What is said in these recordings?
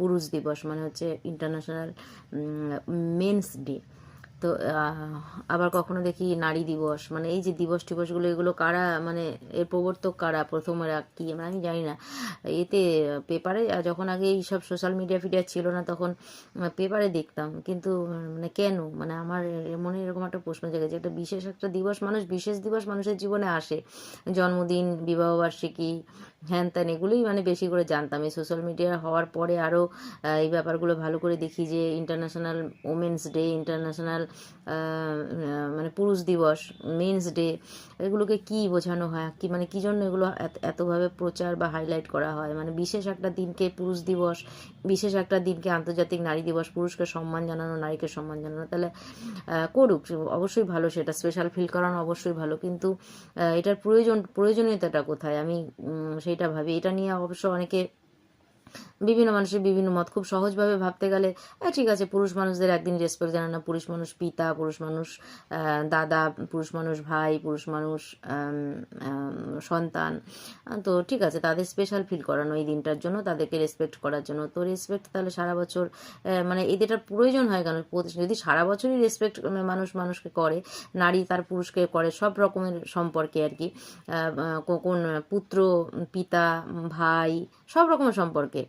পুরুষ দিবস মানে হচ্ছে ইন্টারন্যাশনাল মেন্স ডে তো আবার কখনো দেখি নারী দিবস। মানে এই যে দিবস টিবসগুলো, এগুলো কারা মানে এর প্রবর্তক কারা, প্রথমেরা কি মানে আমি জানি না। এতে পেপারে যখন আগে এইসব সোশ্যাল মিডিয়া ফিডিয়া ছিল না, তখন পেপারে দেখতাম। কিন্তু মানে কেন? মানে আমার মনে এরকম একটা প্রশ্ন জেগেছে একটা বিশেষ একটা দিবস মানুষ, বিশেষ দিবস মানুষের জীবনে আসে। জন্মদিন বিবাহবার্ষিকী হ্যান ত্যান, এগুলোই মানে বেশি করে জানতাম। এই সোশ্যাল মিডিয়া হওয়ার পরে আরও এই ব্যাপারগুলো ভালো করে দেখি যে ইন্টারন্যাশনাল ওমেন্স ডে ইন্টারন্যাশনাল মানে পুরুষ দিবস মেন্স ডে এগুলোকে কি বোঝানো হয়? কি মানে কী জন্য এগুলো এত- এতভাবে প্রচার বা হাইলাইট করা হয়? মানে বিশেষ একটা দিনকে পুরুষ দিবস, বিশেষ একটা দিনকে আন্তর্জাতিক নারী দিবস, পুরুষকে সম্মান জানানো, নারীকে সম্মান জানানো, তাহলে করুক। অবশ্যই ভালো সেটা স্পেশাল ফিল করানো অবশ্যই ভালো, কিন্তু এটার প্রয়োজন, প্রয়োজনীয়তাটা কোথায়? আমি সেইটা ভাবি। এটা নিয়ে অবশ্য অনেকে বিভিন্ন মানুষের বিভিন্ন মত। খুব সহজভাবে ভাবতে গেলে ঠিক আছে, পুরুষ মানুষদের একদিন রেসপেক্ট জানানো পুরুষ মানুষ পিতা, পুরুষ মানুষ দাদা, পুরুষ মানুষ ভাই, পুরুষ মানুষ সন্তান। তো ঠিক আছে, তাদের স্পেশাল ফিল করানো এই দিনটার জন্য, তাদেরকে রেসপেক্ট করার জন্য। তো রেসপেক্ট তাহলে সারা বছর মানে এদেরটার প্রয়োজন হয় কেন? যদি সারা বছরই রেসপেক্ট মানুষ মানুষকে করে, নারী তার পুরুষকে করে, সব রকমের সম্পর্কে আর কি কোন পুত্র, পিতা, ভাই, সব রকমের সম্পর্কে।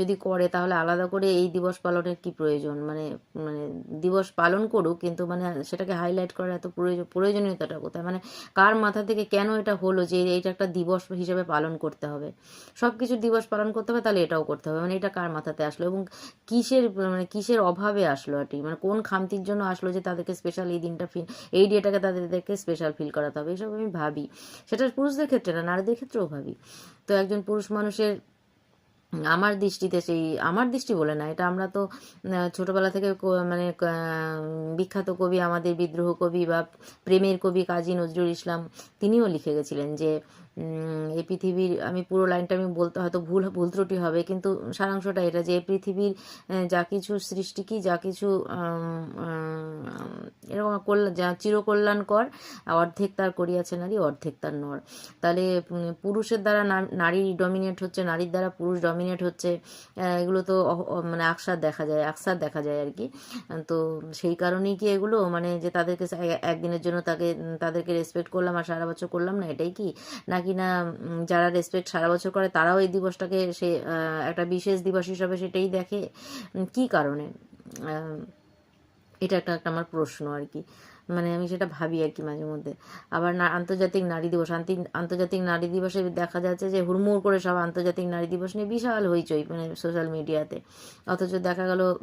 যদি করে তাহলে আলাদা করে এই দিবস পালনের কি প্রয়োজন? মানে মানে দিবস পালন করুক, কিন্তু মানে সেটাকে হাইলাইট করার এত প্রয়োজন, প্রয়োজনীয়তাটা কোথায়? মানে কার মাথা থেকে কেন এটা হলো যে এইটা একটা দিবস হিসেবে পালন করতে হবে? সব কিছু দিবস পালন করতে হবে, তাহলে এটাও করতে হবে। মানে এটা কার মাথাতে আসলো এবং কিসের মানে কিসের অভাবে আসলো আর মানে কোন খামতির জন্য আসলো যে তাদেরকে স্পেশাল এই দিনটা ফিল এই ডেটাকে তাদেরকে স্পেশাল ফিল করাতে হবে? এসব আমি ভাবি। সেটা পুরুষদের ক্ষেত্রে না, নারীদের ক্ষেত্রেও ভাবি। তো একজন পুরুষ মানুষের আমার দৃষ্টিতে সেই, আমার দৃষ্টি বলে না, এটা আমরা তো ছোটবেলা থেকে মানে বিখ্যাত কবি, আমাদের বিদ্রোহ কবি বা প্রেমের কবি কাজী নজরুল ইসলাম, তিনিও লিখে গেছিলেন যে এই পৃথিবীর, আমি পুরো লাইনটা আমি বলতে, হয়তো ভুল ভুল ত্রুটি হবে, কিন্তু সারাংশটা এটা যে পৃথিবীর যা কিছু সৃষ্টি কি, যা কিছু এরকম কল্যাণ যা চিরকল্যাণকর, অর্ধেক তার করিয়াছে নারী, অর্ধেক তার নর। তাহলে পুরুষের দ্বারা না- নারী ডমিনেট হচ্ছে, নারীর দ্বারা পুরুষ ডমিনেট হচ্ছে এগুলো তো মানে আকসার দেখা যায়, আকসার দেখা যায় আর কি। তো সেই কারণেই কি এগুলো মানে যে তাদেরকে একদিনের জন্য তাকে, তাদেরকে রেসপেক্ট করলাম আর সারা বছর করলাম না, এটাই কি? নাকি না যারা রেসপেক্ট সারা বছর করে, তারাও এই দিবসটাকে সে একটা বিশেষ দিবস হিসাবে সেটাই দেখে। কি কারণে? এটা একটা একটা আমার প্রশ্ন আর কি। মানে আমি সেটা ভাবি আর কি মাঝে মধ্যে। আবার না, আন্তর্জাতিক নারী দিবস, আন্তি- আন্তর্জাতিক নারী দিবসে দেখা যাচ্ছে যে হুড়মুড় করে সব আন্তর্জাতিক নারী দিবস নিয়ে বিশাল হইচই মানে সোশ্যাল মিডিয়াতে অথচ দেখা গেল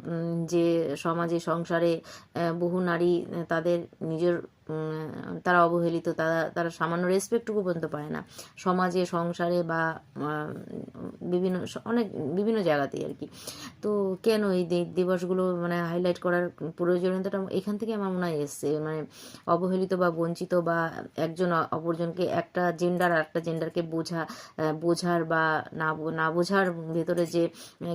যে সমাজে, সংসারে বহু নারী, তাদের নিজের তারা অবহেলিত, তারা তারা সামান্য রেসপেক্টটুকু পর্যন্ত পায় না। সমাজে, সংসারে বা বিভিন্ন, অনেক, বিভিন্ন জায়গাতেই আর কি। তো কেন এই দিবসগুলো মানে হাইলাইট করার প্রয়োজনীয়তাটা এখান থেকে আমার মনে হয় এসছে। মানে অবহেলিত বা বঞ্চিত বা একজন অপরজনকে একটা জেন্ডার আর একটা জেন্ডারকে বোঝা বোঝার বা না না বোঝার ভেতরে যে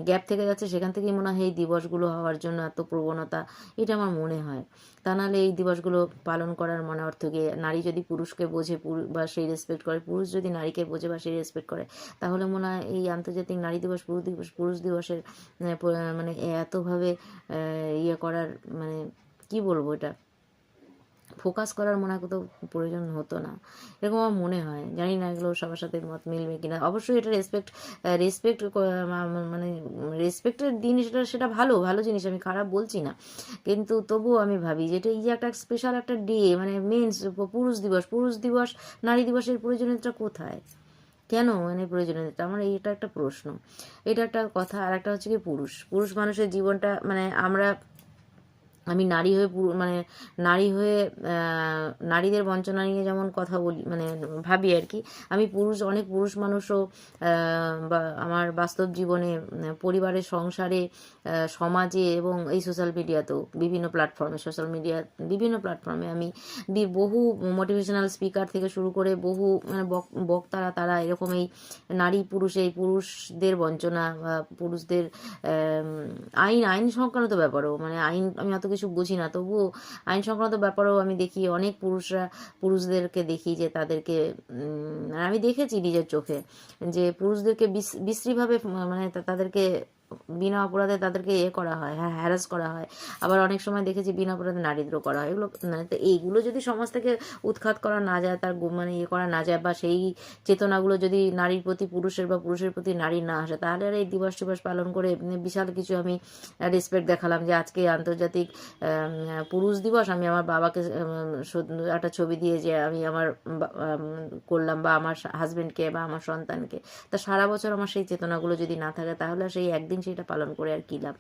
গ্যাপ থেকে যাচ্ছে, সেখান থেকেই মনে হয় এই দিবসগুলো হওয়ার জন্য এত প্রবণতা, এটা আমার মনে হয়। তা নাহলে এই দিবসগুলো পালন করার মনে অর্থ গিয়ে নারী যদি পুরুষকে বোঝে বা সেই রেসপেক্ট করে, পুরুষ যদি নারীকে বোঝে বা সেই রেসপেক্ট করে, তাহলে মনে হয় এই আন্তর্জাতিক নারী দিবস, পুরুষ দিবস, পুরুষ দিবসের মানে এতভাবে ইয়ে করার মানে কি বলব এটা? ফোকাস করার মনে হয় প্রয়োজন হতো না। এরকম আমার মনে হয়। জানি না এগুলো সবার সাথে মত মিলবে কিনা। অবশ্যই এটা রেসপেক্ট রেসপেক্ট মানে রেসপেক্টের দিন সেটা সেটা ভালো ভালো জিনিস। আমি খারাপ বলছি না। কিন্তু তবুও আমি ভাবি যে এটা এই যে একটা স্পেশাল একটা ডে মানে মেন্স পুরুষ দিবস পুরুষ দিবস, নারী দিবসের প্রয়োজনীয়তা কোথায়? কেন মানে প্রয়োজনীয়তা? আমার এটা একটা প্রশ্ন। এটা একটা কথা। আর একটা হচ্ছে কি পুরুষ। পুরুষ মানুষের জীবনটা মানে আমরা আমি নারী হয়ে পুরু- মানে নারী হয়ে নারীদের বঞ্চনা নিয়ে যেমন কথা বলি মানে ভাবি আর কি, আমি পুরুষ, অনেক পুরুষ মানুষও বা আমার বাস্তব জীবনে পরিবারের সংসারে সমাজে এবং এই সোশ্যাল মিডিয়াতেও বিভিন্ন প্ল্যাটফর্মে সোশ্যাল মিডিয়া বিভিন্ন প্ল্যাটফর্মে আমি বহু মোটিভেশনাল স্পিকার থেকে শুরু করে বহু মানে বক- বক্তারা, তারা এরকম এই নারী পুরুষ, এই পুরুষদের বঞ্চনা পুরুষদের আইন আইন সংক্রান্ত ব্যাপারও মানে আইন, আমি অত কিছু বুঝি না। তবুও আইন সংক্রান্ত ব্যাপারেও আমি দেখি অনেক পুরুষরা পুরুষদেরকে দেখি যে তাদেরকে উম, আমি দেখেছি নিজের চোখে যে পুরুষদেরকে বিশ্রীভাবে মানে তাদেরকে বিনা অপরাধে তাদেরকে এ করা হয় হ্যাঁ হ্যারাস করা হয়। আবার অনেক সময় দেখেছি বিনা অপরাধে নারীদ্রোহ করা হয়। এগুলো মানে তো এইগুলো যদি সমাজ থেকে উৎখাত করা না যায়, তার মানে ইয়ে করা না যায় বা সেই চেতনাগুলো যদি নারীর প্রতি, পুরুষের বা পুরুষের প্রতি নারীর না আসে, তাহলে আর এই দিবস টিবস পালন করে বিশাল কিছু আমি রেসপেক্ট দেখালাম যে আজকে আন্তর্জাতিক পুরুষ দিবস, আমি আমার বাবাকে একটা ছবি দিয়ে যে আমি আমার করলাম বা আমার হাজব্যান্ডকে বা আমার সন্তানকে। তা সারা বছর আমার সেই চেতনাগুলো যদি না থাকে, তাহলে সেই একদিন সেটা পালন করে আর কি লাভ।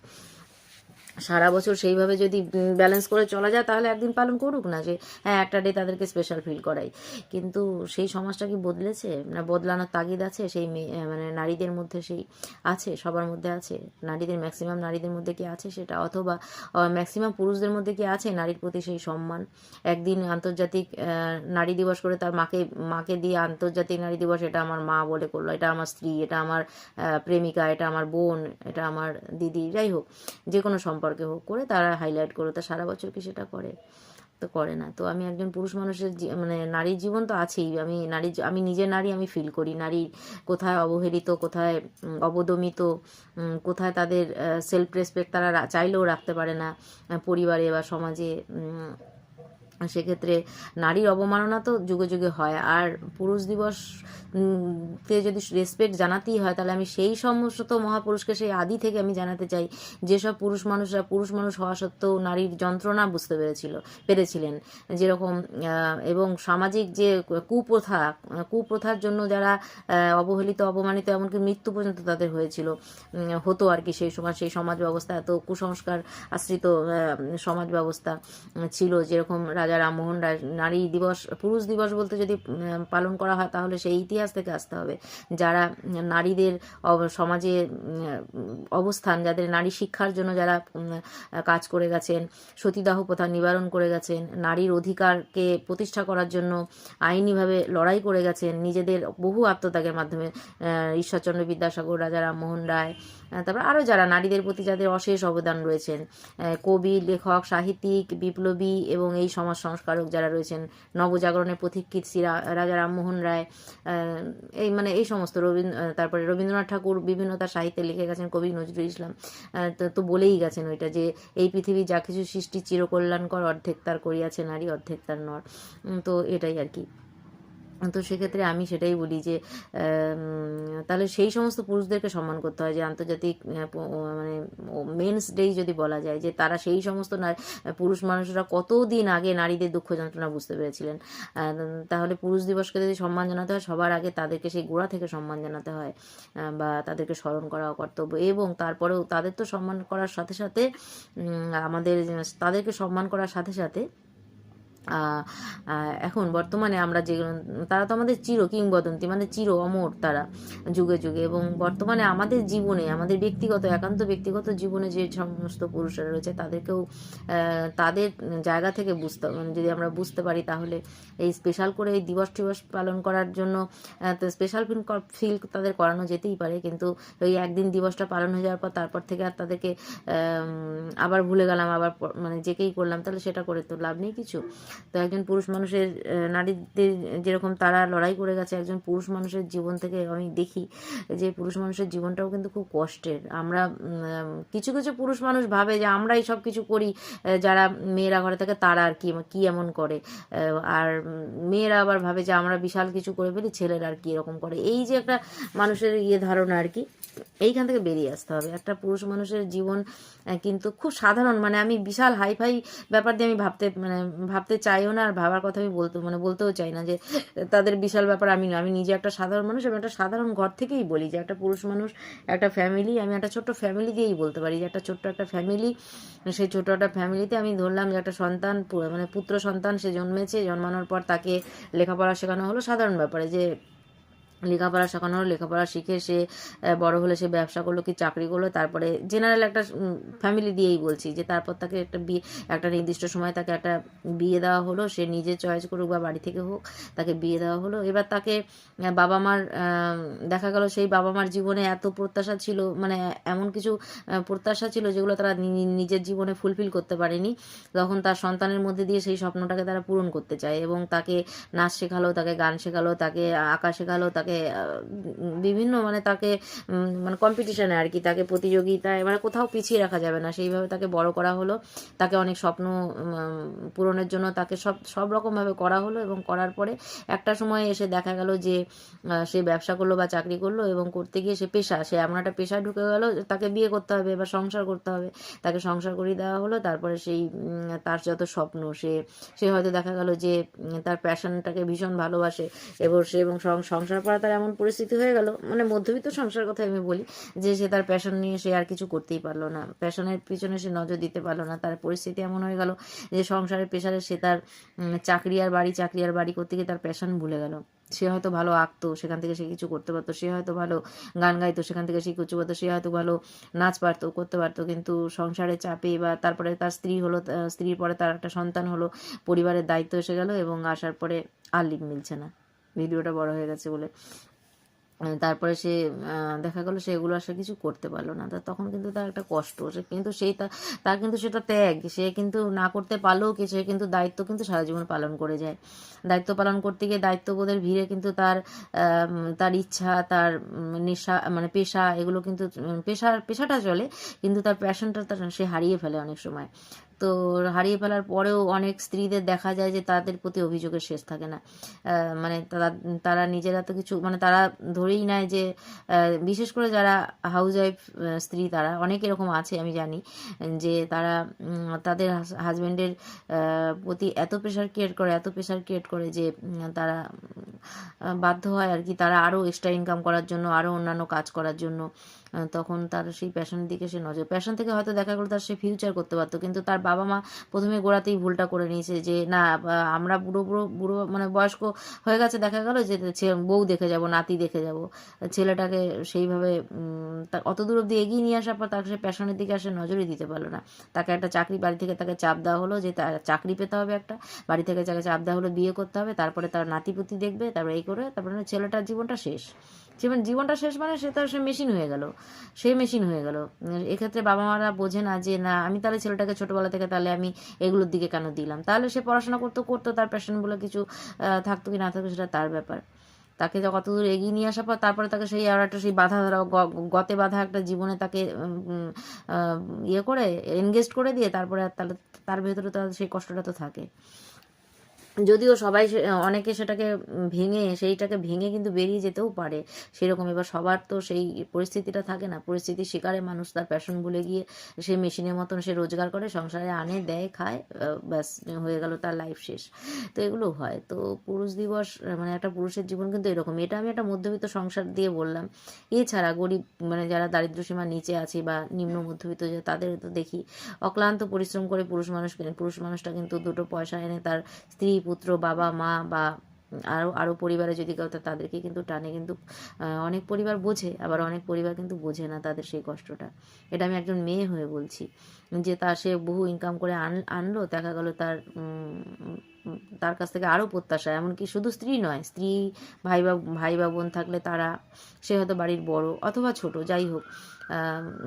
সারা বছর সেইভাবে যদি ব্যালেন্স করে চলা যায়, তাহলে একদিন পালন করুক না যে হ্যাঁ একটা ডে তাদেরকে স্পেশাল ফিল করাই। কিন্তু সেই সমাজটা কি বদলেছে? না, বদলানোর তাগিদ আছে? সেই মানে নারীদের মধ্যে সেই আছে, সবার মধ্যে আছে? নারীদের ম্যাক্সিমাম নারীদের মধ্যে কি আছে সেটা? অথবা ম্যাক্সিমাম পুরুষদের মধ্যে কি আছে নারীর প্রতি সেই সম্মান? একদিন আন্তর্জাতিক নারী দিবস করে তার মাকে মাকে দিয়ে আন্তর্জাতিক নারী দিবস, এটা আমার মা বলে করল, এটা আমার স্ত্রী, এটা আমার প্রেমিকা, এটা আমার বোন, এটা আমার দিদি, যাই হোক যে কোনো সম্পর্কে। হোক করে তারা হাইলাইট করে, তা সারা বছর কি সেটা করে? তো করে না। তো আমি একজন পুরুষ মানুষের মানে নারীর জীবন তো আছেই। আমি নারী আমি নিজে নারী আমি ফিল করি। নারী কোথায় অবহেলিত, কোথায় অবদমিত কোথায় তাদের সেলফ রেসপেক্ট তারা চাইলেও রাখতে পারে না পরিবারে বা সমাজে সেক্ষেত্রে নারীর অবমাননা তো যুগে যুগে হয়। আর পুরুষ দিবস তে যদি রেসপেক্ট জানাতেই হয়, তাহলে আমি সেই সমস্ত মহাপুরুষকে সেই আদি থেকে আমি জানাতে চাই, যেসব পুরুষ মানুষরা পুরুষ মানুষ হওয়া সত্ত্বেও নারীর যন্ত্রণা বুঝতে পেরেছিল, পেরেছিলেন। যেরকম এবং সামাজিক যে কুপ্রথা, কুপ্রথার জন্য যারা অবহেলিত অবমানিত এমনকি মৃত্যু পর্যন্ত তাদের হয়েছিল হতো আর কি সেই সময়, সেই সমাজ ব্যবস্থা, এত কুসংস্কার আশ্রিত সমাজ ব্যবস্থা ছিল। যেরকম রাজা রামমোহন রায়, নারী দিবস, পুরুষ দিবস বলতে যদি পালন করা হয় তাহলে সেই ইতিহাস থেকে আসতে হবে। যারা নারীদের সমাজে অবস্থান, যাদের নারী শিক্ষার জন্য যারা কাজ করে গেছেন, সতীদাহ প্রথা নিবারণ করে গেছেন, নারীর অধিকারকে প্রতিষ্ঠা করার জন্য আইনিভাবে লড়াই করে গেছেন, নিজেদের বহু আত্মত্যাগের মাধ্যমে ঈশ্বরচন্দ্র বিদ্যাসাগর, রাজা রামমোহন রায় তারপর আরও যারা নারীদের প্রতি যাদের অশেষ অবদান রয়েছেন কবি, লেখক, সাহিত্যিক, বিপ্লবী এবং এই সমাজ সংস্কারক যারা রয়েছেন, নবজাগরণের পথিকৃৎ শ্রী রা- রাজা রামমোহন রায় এই মানে এই সমস্ত রবীন্দ্র তারপরে রবীন্দ্রনাথ ঠাকুর বিভিন্ন তার সাহিত্যে লিখে গেছেন কবি নজরুল ইসলাম। তো বলেই গেছেন ওইটা যে এই পৃথিবী যা কিছু সৃষ্টি চিরকল্যাণকর অর্ধেক তার করিয়াছে নারী, অর্ধেক তার নর। তো এটাই আর কি। তো সেক্ষেত্রে আমি সেটাই বলি যে তাহলে সেই সমস্ত পুরুষদেরকে সম্মান করতে হয় যে, আন্তর্জাতিক মানে মেন্স ডেই যদি বলা যায় যে, তারা সেই সমস্ত পুরুষ মানুষরা কতদিন আগে নারীদের দুঃখ যন্ত্রণা বুঝতে পেরেছিলেন? তাহলে পুরুষ দিবসকে যদি সম্মান জানাতে হয়, সবার আগে তাদেরকে সেই গোড়া থেকে সম্মান জানাতে হয় বা তাদেরকে স্মরণ করা কর্তব্য। এবং তারপরেও তাদের তো সম্মান করার সাথে সাথে আমাদের তাদেরকে সম্মান করার সাথে সাথে এখন বর্তমানে আমরা যে, তারা তো আমাদের চির কিংবদন্তি মানে চির অমর তারা যুগে যুগে। এবং বর্তমানে আমাদের জীবনে, আমাদের ব্যক্তিগত, একান্ত ব্যক্তিগত জীবনে যে সমস্ত পুরুষরা রয়েছে, তাদেরকেও তাদের জায়গা থেকে বুঝতে মানে যদি আমরা বুঝতে পারি তাহলে এই স্পেশাল করে এই দিবস টিবস পালন করার জন্য স্পেশাল ফিল ফিল তাদের করানো যেতেই পারে। কিন্তু ওই একদিন দিবসটা পালন হয়ে যাওয়ার পর, তারপর থেকে আর তাদেরকে আবার ভুলে গেলাম, আবার মানে যেকেই করলাম, তাহলে সেটা করে তো লাভ নেই কিছু। তো একজন পুরুষ মানুষের নারীদের যেরকম তারা লড়াই করে গেছে, একজন পুরুষ মানুষের জীবন থেকে আমি দেখি যে পুরুষ মানুষের জীবনটাও কিন্তু খুব কষ্টের। আমরা কিছু কিছু পুরুষ মানুষ ভাবে যে আমরাই সব কিছু করি যারা মেয়েরা ঘরে থাকে তারা আর কি এমন করে? আর মেয়েরা আবার ভাবে যে আমরা বিশাল কিছু করে ফেলি, ছেলেরা আর কি এরকম করে। এই যে একটা মানুষের ইয়ে ধারণা আর কি, এইখান থেকে বেরিয়ে আসতে হবে। একটা পুরুষ মানুষের জীবন কিন্তু খুব সাধারণ মানে আমি বিশাল হাইফাই ব্যাপার দিয়ে আমি ভাবতে মানে ভাবতে চাইও না আর ভাবার কথা আমি বলতে মানে বলতেও চাই না যে তাদের বিশাল ব্যাপার আমি না আমি নিজে একটা সাধারণ মানুষ, আমি একটা সাধারণ ঘর থেকেই বলি যে একটা পুরুষ মানুষ, একটা ফ্যামিলি আমি একটা ছোট্ট ফ্যামিলি দিয়েই বলতে পারি যে একটা ছোট্ট একটা ফ্যামিলি সেই ছোট্ট একটা ফ্যামিলিতে আমি ধরলাম যে একটা সন্তান মানে পুত্র সন্তান সে জন্মেছে, জন্মানোর পর তাকে লেখাপড়া শেখানো হলো। সাধারণ ব্যাপারে যে লেখাপড়া শেখানো হলো, লেখাপড়া শিখে সে বড় হলে সে ব্যবসা করল কি চাকরি করল, তারপরে জেনারেল একটা ফ্যামিলি দিয়েই বলছি যে তারপর তাকে একটা বিয়ে, একটা নির্দিষ্ট সময় তাকে একটা বিয়ে দেওয়া হলো, সে নিজে চয়েস করুক বা বাড়ি থেকে হোক, তাকে বিয়ে দেওয়া হলো। এবার তাকে বাবা মার দেখা গেল সেই বাবা মার জীবনে এত প্রত্যাশা ছিল মানে এমন কিছু প্রত্যাশা ছিল যেগুলো তারা নিজের জীবনে ফুলফিল করতে পারেনি। তখন তার সন্তানের মধ্যে দিয়ে সেই স্বপ্নটাকে তারা পূরণ করতে চায় এবং তাকে নাচ শেখালো, তাকে গান শেখালো, তাকে আঁকা শেখালো, তাকে তাকে বিভিন্ন মানে তাকে মানে কম্পিটিশানে আর কি তাকে প্রতিযোগিতায় মানে কোথাও পিছিয়ে রাখা যাবে না। সেইভাবে তাকে বড় করা হলো। তাকে অনেক স্বপ্ন পূরণের জন্য তাকে সব সব রকমভাবে করা হলো এবং করার পরে একটা সময় এসে দেখা গেল যে সে ব্যবসা করল বা চাকরি করল এবং করতে গিয়ে সে পেশা, সে এমন একটা পেশায় ঢুকে গেল তাকে বিয়ে করতে হবে বা সংসার করতে হবে। তাকে সংসার করিয়ে দেওয়া হলো, তারপরে সেই তার যত স্বপ্ন, সে সে হয়তো দেখা গেল যে তার প্যাশনটাকে ভীষণ ভালোবাসে। এবং সে এবং সংসার তার এমন পরিস্থিতি হয়ে গেল। মানে মধ্যবিত্ত সংসার কথা আমি বলি, যে সে তার প্যাশন নিয়ে সে আর কিছু করতেই পারল না। প্যাশনের পিছনে সে নজর দিতে পারল না। তার পরিস্থিতি এমন হয়ে গেল, যে সংসারের পেশারে সে তার চাকরি আর বাড়ি, চাকরি আর বাড়ি করতে গিয়ে তার প্যাশন ভুলে গেল। সে হয়তো ভালো আঁকতো, সেখান থেকে সে কিছু করতে পারতো। সে হয়তো ভালো গান গাইতো, সেখান থেকে সে কিছু করতো। সে হয়তো ভালো নাচ পারতো, করতে পারতো। কিন্তু সংসারে চাপে বা তারপরে তার স্ত্রী হলো স্ত্রীর পরে তার একটা সন্তান হলো, পরিবারের দায়িত্ব এসে গেল এবং আসার পরে আর লিঙ্ক মিলছে না। ভিডিওটা বড় হয়ে গেছে বলে। তারপরে সে দেখা গেলো সে এগুলো আসলে কিছু করতে পারল না। তখন কিন্তু তার একটা কষ্ট। সে কিন্তু সেই তার কিন্তু সেটা ত্যাগ। সে কিন্তু না করতে পারলেও কি, সে কিন্তু দায়িত্ব কিন্তু সারা জীবন পালন করে যায়। দায়িত্ব পালন করতে গিয়ে দায়িত্ববোধের ভিড়ে কিন্তু তার তার ইচ্ছা, তার নেশা মানে পেশা, এগুলো কিন্তু পেশার, পেশাটা চলে, কিন্তু তার প্যাশনটা তার, সে হারিয়ে ফেলে অনেক সময়। তো হারিয়ে ফেলার পরেও অনেক স্ত্রীদের দেখা যায় যে তাদের প্রতি অভিযোগের শেষ থাকে না। মানে তারা নিজেরা তো কিছু মানে তারা ধরেই নেয় যে বিশেষ করে যারা হাউস ওয়াইফ স্ত্রী তারা, অনেক এরকম আছে আমি জানি, যে তারা তাদের হাজবেন্ডের প্রতি এত প্রেশার ক্রিয়েট করে, এত প্রেশার ক্রিয়েট করে যে তারা বাধ্য হয় আর কি তারা আরও এক্সট্রা ইনকাম করার জন্য আরও অন্যান্য কাজ করার জন্য তখন তার সেই প্যাশনের দিকে সে নজর প্যাশন থেকে হয়তো দেখা গেলো তার সে ফিউচার করতে পারতো, কিন্তু তার বাবা মা প্রথমে গোড়াতেই ভুলটা করে নিয়েছে যে, না আমরা বুড়ো বুড়ো বুড়ো মানে বয়স্ক হয়ে গেছে, দেখা গেল যে বউ দেখে যাব, নাতি দেখে যাব। ছেলেটাকে সেইভাবে অত দূর অব্দি এগিয়ে নিয়ে আসার পর তাকে সে প্যাশনের দিকে আসে, নজরই দিতে পারল না। তাকে একটা চাকরি, বাড়ি থেকে তাকে চাপ দেওয়া হলো যে তার চাকরি পেতে হবে একটা। বাড়ি থেকে তাকে চাপ দেওয়া হলো, বিয়ে করতে হবে। তারপরে তার নাতিপুতি দেখবে, তারপরে এই করে, তারপরে ছেলেটার জীবনটা শেষ। জীবন, জীবনটা শেষ মানে সে তার, সে মেশিন হয়ে গেল। সে মেশিন হয়ে গেল। এক্ষেত্রে বাবা মারা বোঝে না যে, না, আমি তাহলে ছেলেটাকে ছোটবেলা থেকে তাহলে আমি এগুলোর দিকে কেন দিলাম? তাহলে সে পড়াশোনা করতো করতো, তার প্যাশন বলে কিছু থাকতো কি না থাকতো সেটা তার ব্যাপার। তাকে কতদূর কত দূর এগিয়ে নিয়ে আসার পর তারপরে তাকে সেই আর একটা সেই বাধা ধরা গতে বাধা একটা জীবনে তাকে ইয়ে করে এনগেজ করে দিয়ে তারপরে তাহলে তার ভেতরে তার সেই কষ্টটা তো থাকে। যদিও সবাই অনেকে সেটাকে ভেঙে, সেইটাকে ভেঙে কিন্তু বেরিয়ে যেতেও পারে। সেরকম এবার সবার তো সেই পরিস্থিতিটা থাকে না। পরিস্থিতির শিকারে মানুষ তার প্যাশন ভুলে গিয়ে সে মেশিনের মতন সে রোজগার করে, সংসারে আনে, দেয়, খায় ব্যাস, হয়ে গেল তার লাইফ শেষ। তো এগুলো হয়। তো পুরুষ দিবস মানে একটা পুরুষের জীবন কিন্তু এরকম এটা আমি একটা মধ্যবিত্ত সংসার দিয়ে বললাম। এছাড়া গরিব মানে যারা দারিদ্র সীমার নিচে আছে বা নিম্ন মধ্যবিত্ত তাদের তো দেখি অক্লান্ত পরিশ্রম করে পুরুষ মানুষ পুরুষ মানুষটা কিন্তু দুটো পয়সা এনে তার স্ত্রী পুত্র, বাবা, মা বা আরও আরও পরিবারে যদি কেউ তাদেরকে কিন্তু টানে কিন্তু অনেক পরিবার বোঝে, আবার অনেক পরিবার কিন্তু বোঝে না তাদের সেই কষ্টটা। এটা আমি একজন মেয়ে হয়ে বলছি যে তা সে বহু ইনকাম করে আন, আনলো, দেখা গেল তার তার কাছ থেকে আরও প্রত্যাশা, এমনকি শুধু স্ত্রী নয়, স্ত্রী, ভাই বা ভাই বা বোন থাকলে তারা, সে হয়তো বাড়ির বড় অথবা ছোট, যাই হোক।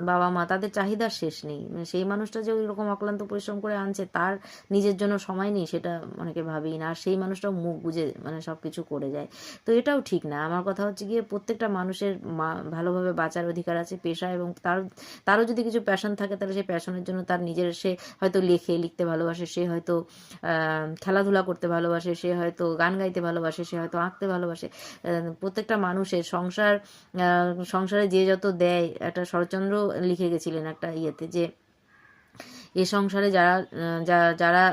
বাবা মা, তাদের চাহিদার শেষ নেই। মানে সেই মানুষটা যে ওই রকম অক্লান্ত পরিশ্রম করে আনছে, তার নিজের জন্য সময় নেই, সেটা অনেকে ভাবেই না। আর সেই মানুষটাও মুখ বুঝে মানে সব কিছু করে যায়। তো এটাও ঠিক না। আমার কথা হচ্ছে গিয়ে প্রত্যেকটা মানুষের মা- ভালোভাবে বাঁচার অধিকার আছে, পেশা এবং তার, তারও যদি কিছু প্যাশন থাকে, তাহলে সেই প্যাশনের জন্য তার নিজের, সে হয়তো লেখে, লিখতে ভালোবাসে, সে হয়তো খেলাধুলা করতে ভালোবাসে, সে হয়তো গান গাইতে ভালোবাসে, সে হয়তো আঁকতে ভালোবাসে। প্রত্যেকটা মানুষের সংসার সংসারে যে যত দেয়, একটা শরৎচন্দ্র লিখে গেছিলেন একটা ইয়েতে যে এ সংসারে যারা যারা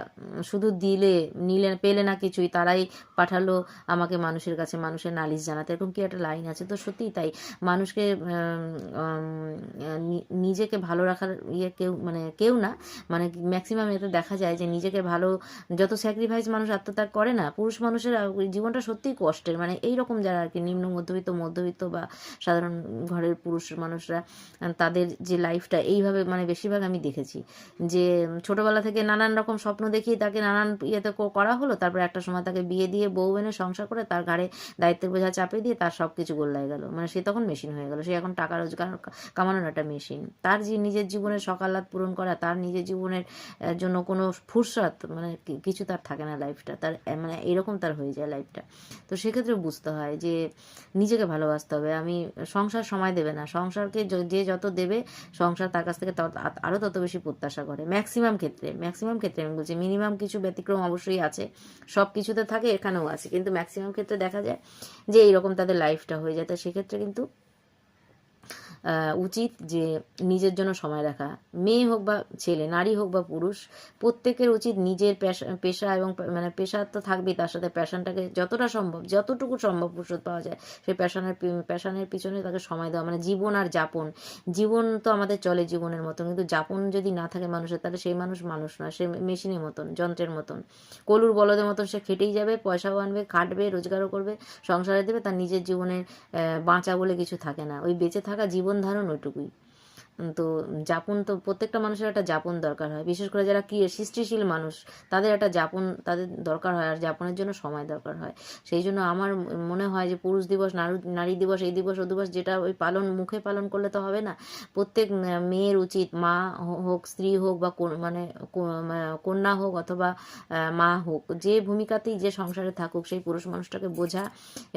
শুধু দিলে, নিলে, পেলে না কিছুই, তারাই পাঠালো আমাকে মানুষের কাছে, মানুষের নালিশ জানাতে। এরকম কি একটা লাইন আছে? তো সত্যিই তাই। মানুষকে নিজেকে ভালো রাখার ইয়ে কেউ মানে কেউ না। মানে ম্যাক্সিমাম এতে দেখা যায় যে নিজেকে ভালো, যত স্যাক্রিফাইস মানুষ আত্মত্যাগ করে না, পুরুষ মানুষের জীবনটা সত্যিই কষ্টের। মানে এই রকম যারা আর কি, নিম্ন, মধ্যবিত্ত মধ্যবিত্ত বা সাধারণ ঘরের পুরুষ মানুষরা, তাদের যে লাইফটা এইভাবে মানে বেশিরভাগ আমি দেখেছি। যে ছোটবেলা থেকে নানান রকম স্বপ্ন দেখিয়ে তাকে নানান ইয়েতে করা হলো, তারপর একটা সময় তাকে বিয়ে দিয়ে বউ এনে সংসার করে তার ঘাড়ে দায়িত্বের বোঝা চাপিয়ে দিয়ে তার সব কিছু গোল্লায় গেল। মানে সে তখন মেশিন হয়ে গেল। সে এখন টাকা রোজগার কামানোর একটা মেশিন তার যে নিজের জীবনের সকালাত পূরণ করা, তার নিজের জীবনের জন্য কোনো ফুরসত মানে কিছু তার থাকে না লাইফটা তার মানে এরকম তার হয়ে যায় লাইফটা তো সেক্ষেত্রে বুঝতে হয় যে নিজেকে ভালোবাসতে হবে। আমি সংসার সময় দেবে না। সংসারকে যে যত দেবে, সংসার তার কাছ থেকে তত- আ- আরও তত বেশি প্রত্যাশা করে। ম্যাক্সিমাম ক্ষেত্রে ম্যাক্সিমাম ক্ষেত্রে আমি বলছি মিনিমাম কিছু ব্যতিক্রম অবশ্যই আছে। সব কিছুতে থাকে, এখানেও আছে। কিন্তু ম্যাক্সিমাম ক্ষেত্রে দেখা যায় যে এইরকম তাদের লাইফটা হয়ে যায়। তা সেক্ষেত্রে কিন্তু উচিত যে নিজের জন্য সময় রাখা। মেয়ে হোক বা ছেলে, নারী হোক বা পুরুষ, প্রত্যেকের উচিত নিজের পেশা পেশা এবং মানে পেশা তো থাকবেই, তার সাথে প্যাশনটাকে যতটা সম্ভব, যতটুকু সম্ভব ফুরসত পাওয়া যায় সেই প্যাশনের প্যাশনের পিছনে তাকে সময় দেওয়া মানে জীবন আর যাপন। জীবন তো আমাদের চলে জীবনের মতন, কিন্তু যাপন যদি না থাকে মানুষের, তাহলে সেই মানুষ মানুষ নয় সে মেশিনের মতন, যন্ত্রের মতন। কলুর বলদের মতন সে খেটেই যাবে, পয়সাও আনবে, খাটবে, রোজগারও করবে, সংসারে দেবে, তার নিজের জীবনের বাঁচা বলে কিছু থাকে না। ওই বেঁচে থাকা জীবন ধারণ ওইটুকুই। তো যাপন তো প্রত্যেকটা মানুষের একটা যাপন দরকার হয়। বিশেষ করে যারা কি সৃষ্টিশীল মানুষ, তাদের একটা যাপন, তাদের দরকার হয় আর যাপনের জন্য সময় দরকার হয়। সেই জন্য আমার মনে হয় যে পুরুষ দিবস, নারী দিবস, এই দিবস, ও দিবস যেটা ওই পালন, মুখে পালন করলে তো হবে না। প্রত্যেক মেয়ের উচিত, মা হোক, স্ত্রী হোক বা মানে মানে কন্যা হোক অথবা মা হোক, যে ভূমিকাতেই যে সংসারে থাকুক, সেই পুরুষ মানুষটাকে বোঝা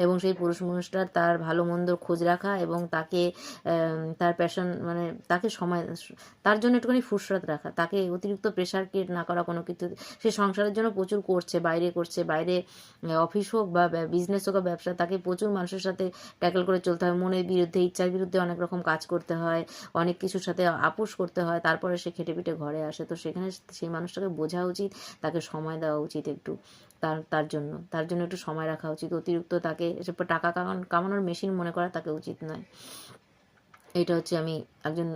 এবং সেই পুরুষ মানুষটার তার ভালো মন্দ খোঁজ রাখা এবং তাকে তার প্যাশন মানে তাকে সময়, তার জন্য একটুখানি ফুসরত রাখা, তাকে অতিরিক্ত প্রেশার ক্রিয়েট না করা কোনো কিছু, সে সংসারের জন্য প্রচুর করছে, বাইরে করছে, বাইরে অফিস হোক বা বিজনেস হোক বা ব্যবসা, তাকে প্রচুর মানুষের সাথে ট্যাকেল করে চলতে হয়। মনের বিরুদ্ধে, ইচ্ছার বিরুদ্ধে অনেক রকম কাজ করতে হয়, অনেক কিছুর সাথে আপোষ করতে হয়, তারপরে সে খেটে পিটে ঘরে আসে। তো সেখানে সেই মানুষটাকে বোঝা উচিত, তাকে সময় দেওয়া উচিত একটু, তার তার জন্য তার জন্য একটু সময় রাখা উচিত। অতিরিক্ত তাকে টাকা কামান- কামানোর মেশিন মনে করা তাকে উচিত নয়। এটা হচ্ছে আমি একজন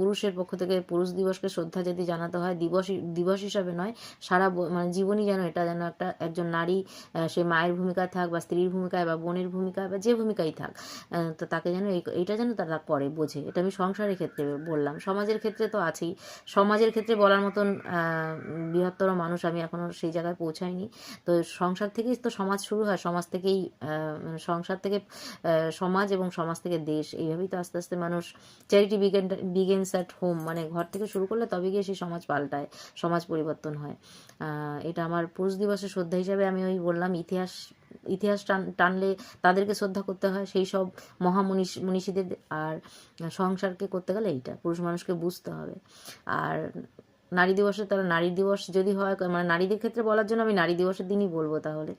পুরুষের পক্ষ থেকে পুরুষ দিবসকে শ্রদ্ধা যদি জানাতে হয়, দিবস দিবস হিসাবে নয়, সারা মানে জীবনই যেন এটা যেন একটা, একজন নারী সে মায়ের ভূমিকায় থাক বা স্ত্রীর ভূমিকায় বা বোনের ভূমিকায় বা যে ভূমিকাই থাক তো তাকে যেন এই- এইটা যেন তারা করে, বোঝে। এটা আমি সংসারের ক্ষেত্রে বললাম। সমাজের ক্ষেত্রে তো আছেই। সমাজের ক্ষেত্রে বলার মতন বৃহত্তর মানুষ আমি এখনও সেই জায়গায় পৌঁছাইনি। তো সংসার থেকেই তো সমাজ শুরু হয়। সমাজ থেকেই মানে সংসার থেকে সমাজ এবং সমাজ থেকে দেশ, এইভাবেই তো আস্তে আস্তে মানুষ, charity begin, begins at home মানে ঘর থেকে শুরু করলে তবে গিয়ে সেই সমাজ পাল্টায়, সমাজ পরিবর্তন হয়। এটা আমার পুরুষ দিবসের শ্রদ্ধা হিসাবে আমি ওই বললাম, ইতিহাস ইতিহাস টান, টানলে তাদেরকে শ্রদ্ধা করতে হয়, সেই সব মহামনীষ, মনীষীদের আর সংসারকে করতে গেলে এইটা, পুরুষ মানুষকে বুঝতে হবে। আর নারী দিবসে তাহলে নারী দিবস যদি হয় মানে নারীদের ক্ষেত্রে বলার জন্য আমি নারী দিবসের দিনই বলব তাহলে।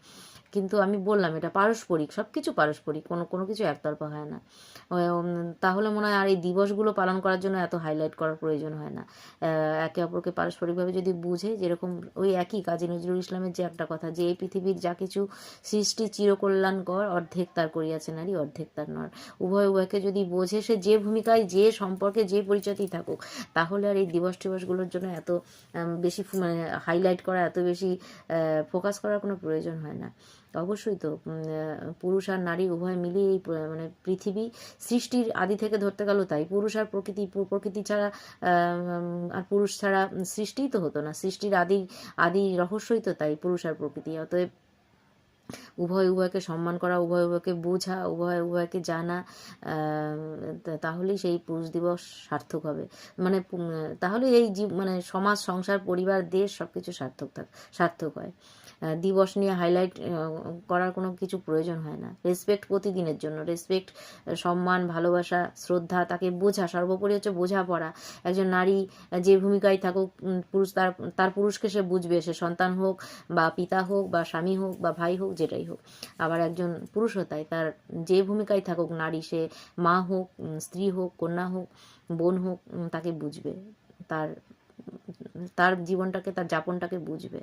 কিন্তু আমি বললাম, এটা পারস্পরিক সব কিছু পারস্পরিক, কোনো কোনো কিছু একতরফা হয় না। তাহলে মনে হয় আর এই দিবসগুলো পালন করার জন্য এত হাইলাইট করার প্রয়োজন হয় না। একে অপরকে পারস্পরিকভাবে যদি বুঝে, যেরকম ওই একই কাজী নজরুল ইসলামের যে একটা কথা, যে এই পৃথিবীর যা কিছু সৃষ্টি চিরকল্যাণকর, অর্ধেক তার করিয়াছে নারী, অর্ধেক তার নর। উভয়, উভয়কে যদি বোঝে, সে যে ভূমিকায়, যে সম্পর্কে, যে পরিচয়তেই থাকুক, তাহলে আর এই দিবস টিবসগুলোর জন্য এত বেশি মানে হাইলাইট করা, এত বেশি ফোকাস করার কোনো প্রয়োজন হয় না। অবশ্যই তো পুরুষ আর নারী উভয় মিলিয়ে এই মানে পৃথিবী সৃষ্টির আদি থেকে ধরতে গেল তাই। পুরুষ আর প্রকৃতি প্রকৃতি ছাড়া আর পুরুষ ছাড়া সৃষ্টিই তো হতো না। সৃষ্টির আদি আদি রহস্যই তো তাই, পুরুষ আর প্রকৃতি। অতএব উভয় উভয়কে সম্মান করা, উভয় উভয়কে বোঝা, উভয় উভয়কে জানা তাহলেই সেই পুরুষ দিবস সার্থক হবে। মানে তাহলে এই মানে সমাজ, সংসার, পরিবার, দেশ সব কিছু সার্থক থাক, সার্থক হয়। দিবস নিয়ে হাইলাইট করার কোনো কিছু প্রয়োজন হয় না। রেসপেক্ট প্রতিদিনের জন্য। রেসপেক্ট সম্মান, ভালোবাসা, শ্রদ্ধা, তাকে বোঝা। সর্বোপরি হচ্ছে বোঝাপড়া। একজন নারী যে ভূমিকায় থাকুক পুরুষ তার তার পুরুষকে সে বুঝবে। সে সন্তান হোক বা পিতা হোক বা স্বামী হোক বা ভাই হোক, যেটাই হোক। আবার একজন পুরুষও তাই তার যে ভূমিকায় থাকুক, নারী, সে মা হোক স্ত্রী হোক, কন্যা হোক, বোন হোক তাকে বুঝবে। তার তার জীবনটাকে, তার যাপনটাকে বুঝবে।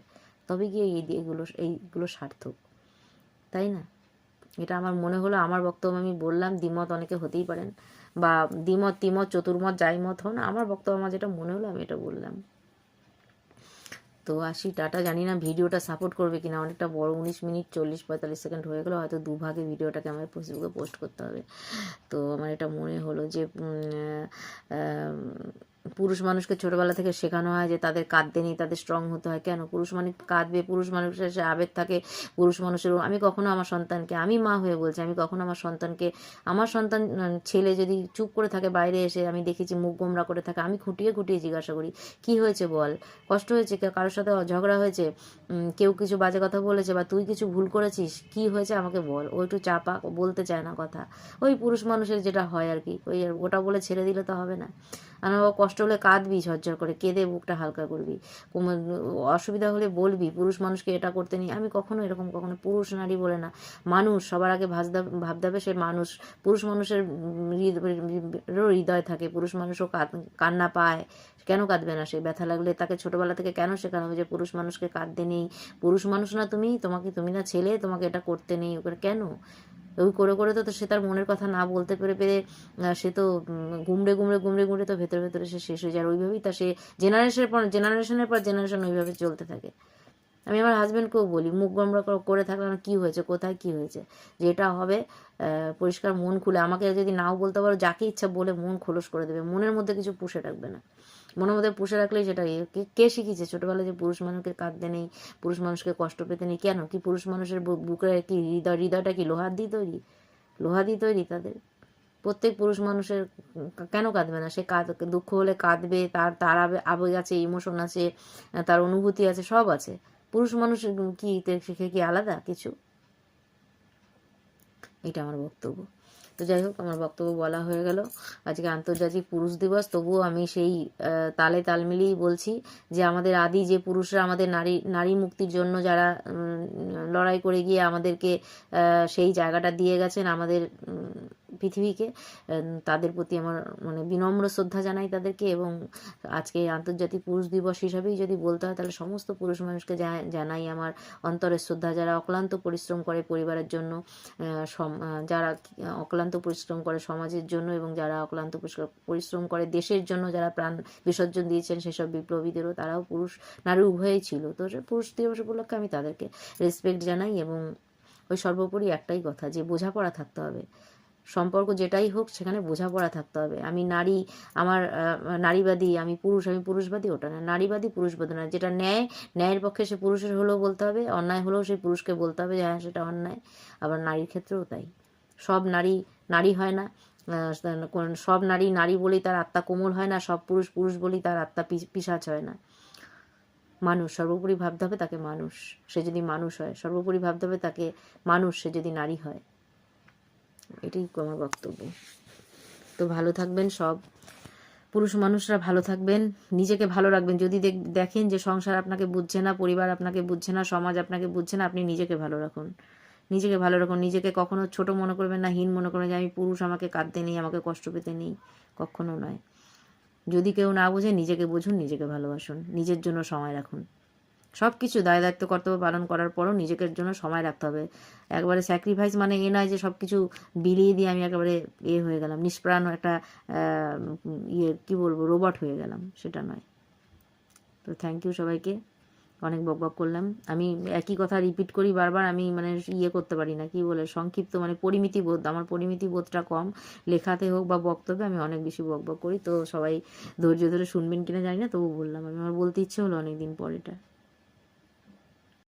তবে গিয়ে এই এগুলো, এইগুলো সার্থক, তাই না? এটা আমার মনে হলো, আমার বক্তব্য আমি বললাম, দ্বিমত অনেকে হতেই পারেন, বা দ্বিমত, তিমত, চতুর্মত যাই মত হন আমার বক্তব্য, আমার যেটা মনে হলো আমি এটা বললাম। তো আসি, টাটা, জানি না ভিডিওটা সাপোর্ট করবে কিনা, অনেকটা বড়, উনিশ মিনিট, চল্লিশ, পঁয়তাল্লিশ সেকেন্ড হয়ে গেলো, হয়তো দুভাগে ভিডিওটাকে আমার ফেসবুকে পোস্ট করতে হবে। তো আমার এটা মনে হলো যে পুরুষ মানুষকে ছোটবেলা থেকে শেখানো হয় যে তাদের কাঁদতে নেই, তাদের স্ট্রং হতে হয়। কেন? পুরুষ মানুষ কাঁদবে, পুরুষ মানুষের সে আবেগ থাকে, পুরুষ মানুষের আমি কখনো আমার সন্তানকে, আমি মা হয়ে বলছি, আমি কখনো আমার সন্তানকে, আমার সন্তান ছেলে যদি চুপ করে থাকে বাইরে এসে, আমি দেখেছি মুখ গোমরা করে থাকে, আমি খুঁটিয়ে খুঁটিয়ে জিজ্ঞাসা করি, কি হয়েছে বল? কষ্ট হয়েছে? কারোর সাথে ঝগড়া হয়েছে? কেউ কিছু বাজে কথা বলেছে বা তুই কিছু ভুল করেছিস? কি হয়েছে আমাকে বল? ও একটু চাপা বলতে চায় না কথা। ওই পুরুষ মানুষের যেটা হয় আর কি, ওই ওটা বলে ছেড়ে দিলে তো হবে না। আর আমার কষ্ট হলে কাঁদবি, ঝরঝর করে কেঁদে বুকটা হালকা করবি। অসুবিধা হলে বলবি, পুরুষ মানুষকে এটা করতে নেই। আমি কখনো এরকম কখনো পুরুষ নারী বলে না। মানুষ, সবার আগে ভাবতে হবে সে মানুষ। পুরুষ মানুষের হৃদয় থাকে। পুরুষ মানুষও কান্না পায়। কেন কাঁদবে না সে? ব্যথা লাগলে তাকে ছোটবেলা থেকে কেন শেখানো যে পুরুষ মানুষকে কাঁদতে নেই? পুরুষ মানুষ না তুমি, তোমাকে, তুমি না ছেলে, তোমাকে এটা করতে নেই। ওকে কেন? ওই করে করে তো সে তার মনের কথা না বলতে পেরে পেরে সে তো গুমড়ে গুমড়ে গুমড়ে গুমড়ে তো ভেতরে ভেতরে সে শেষ হয়ে যায়। ওইভাবেই তা সে জেনারেশনের পর জেনারেশনের পর জেনারেশন ওইভাবে চলতে থাকে। আমি আমার হাজব্যান্ডকেও বলি, মুখ গমরা করে- করে থাকলে না কী হয়েছে, কোথায়, কী হয়েছে? যেটা হবে পরিষ্কার মন খুলে, আমাকে যদি নাও বলতে পারো, যাকে ইচ্ছা বলে মন খোলস করে দেবে। মনের মধ্যে কিছু পুষে রাখবে না। মনের মধ্যে পুষে রাখলেই সেটা ইয়ে। কে- শিখিয়েছে? ছোটবেলায় যে পুরুষ মানুষকে কাঁদতে নেই, পুরুষ মানুষকে কষ্ট পেতে নেই, কেন? কি পুরুষ মানুষের বু- বুকের কি হৃদয়, হৃদয়টা কি লোহার দিয়ে তৈরি? লোহা দিয়ে তৈরি তাদের? প্রত্যেক পুরুষ মানুষের কেন কাঁদবে না? সে কাঁদ, দুঃখ হলে কাঁদবে, তার তার আবে- আবেগ আছে ইমোশন আছে, তার অনুভূতি আছে, সব আছে। পুরুষ মানুষ কি সে কি আলাদা কিছু? এটা আমার বক্তব্য। তো যাই হোক, আমার বক্তব্য বলা হয়ে গেল। আজকে আন্তর্জাতিক পুরুষ দিবস, তবুও আমি সেই তালে তাল মিলিয়েই বলছি যে আমাদের আদি যে পুরুষরা, আমাদের নারী নারী মুক্তির জন্য যারা লড়াই করে গিয়ে আমাদেরকে সেই জায়গাটা দিয়ে গেছেন, আমাদের পৃথিবীকে তাদের প্রতি আমার মানে বিনম্র শ্রদ্ধা জানাই তাদেরকে এবং আজকে আন্তর্জাতিক পুরুষ দিবস হিসাবেই যদি বলতে হয় তাহলে সমস্ত পুরুষ মানুষকে জানাই আমার অন্তরের শ্রদ্ধা। যারা অক্লান্ত পরিশ্রম করে পরিবারের জন্য যারা অক্লান্ত পরিশ্রম করে সমাজের জন্য এবং যারা অক্লান্ত পরিশ্র- পরিশ্রম করে দেশের জন্য যারা প্রাণ বিসর্জন দিয়েছেন সেসব বিপ্লবীদেরও তারাও পুরুষ, নারী উভয়ই ছিল। তো পুরুষ দিবস উপলক্ষে আমি তাদেরকে রেসপেক্ট জানাই এবং ওই সর্বোপরি একটাই কথা যে বোঝাপড়া থাকতে হবে। সম্পর্ক যেটাই হোক, সেখানে বোঝাপড়া থাকতে হবে। আমি নারী, আমার নারীবাদী, আমি পুরুষ, আমি পুরুষবাদী, ওটা না। নারীবাদী, পুরুষবাদী না। যেটা ন্যায়, ন্যায়ের পক্ষে সে পুরুষের হলেও বলতে হবে, অন্যায় হলেও সেই পুরুষকে বলতে হবে যে হ্যাঁ সেটা অন্যায়। আবার নারীর ক্ষেত্রেও তাই। সব নারী নারী হয় না। সব নারী নারী বলেই তার আত্মা কোমল হয় না, সব পুরুষ পুরুষ বলেই তার আত্মা পি- পিশাচ হয় না। মানুষ, সর্বোপরি ভাবতে হবে তাকে মানুষ। সে যদি মানুষ হয়, সর্বোপরি ভাবতে হবে তাকে মানুষ, সে যদি নারী হয়। এটাই আমার বক্তব্য। তো ভালো থাকবেন সব। পুরুষ মানুষরা ভালো থাকবেন, নিজেকে ভালো রাখবেন। যদি দেখ- দেখেন যে সংসার আপনাকে বুঝছে না, পরিবার আপনাকে বুঝছে না, সমাজ আপনাকে বুঝছে না, আপনি নিজেকে ভালো রাখুন। নিজেকে ভালো রাখুন। নিজেকে কখনো ছোট মনে করবেন না, হীন মনে করবেন যে আমি পুরুষ, আমাকে কাঁদতে নেই, আমাকে কষ্ট পেতে নেই। কখনো নয়। যদি কেউ না বোঝে, নিজেকে বুঝুন, নিজেকে ভালোবাসুন। নিজের জন্য সময় রাখুন। সব কিছু দায় দায়িত্ব কর্তব্য পালন করার পরও নিজেকে জন্য সময় রাখতে হবে। একবারে স্যাক্রিফাইস মানে এ নয় যে সব কিছু বিলিয়ে দিয়ে আমি একেবারে এ হয়ে গেলাম, নিষ্প্রাণ একটা ইয়ে কি বলব রোবট হয়ে গেলাম, সেটা নয়। তো থ্যাংক ইউ সবাইকে, অনেক বক বক করলাম। আমি একই কথা রিপিট করি বারবার, আমি মানে ইয়ে করতে পারি না, কি বলে, সংক্ষিপ্ত মানে পরিমিতি বোধ, আমার পরিমিতি বোধটা কম। লেখাতে হোক বা বক্তব্যে আমি অনেক বেশি বক বক করি, তো সবাই ধৈর্য ধরে শুনবেন কিনা জানি না, তবু বললাম। আমি আমার বলতে ইচ্ছে হলো অনেকদিন পর এটা।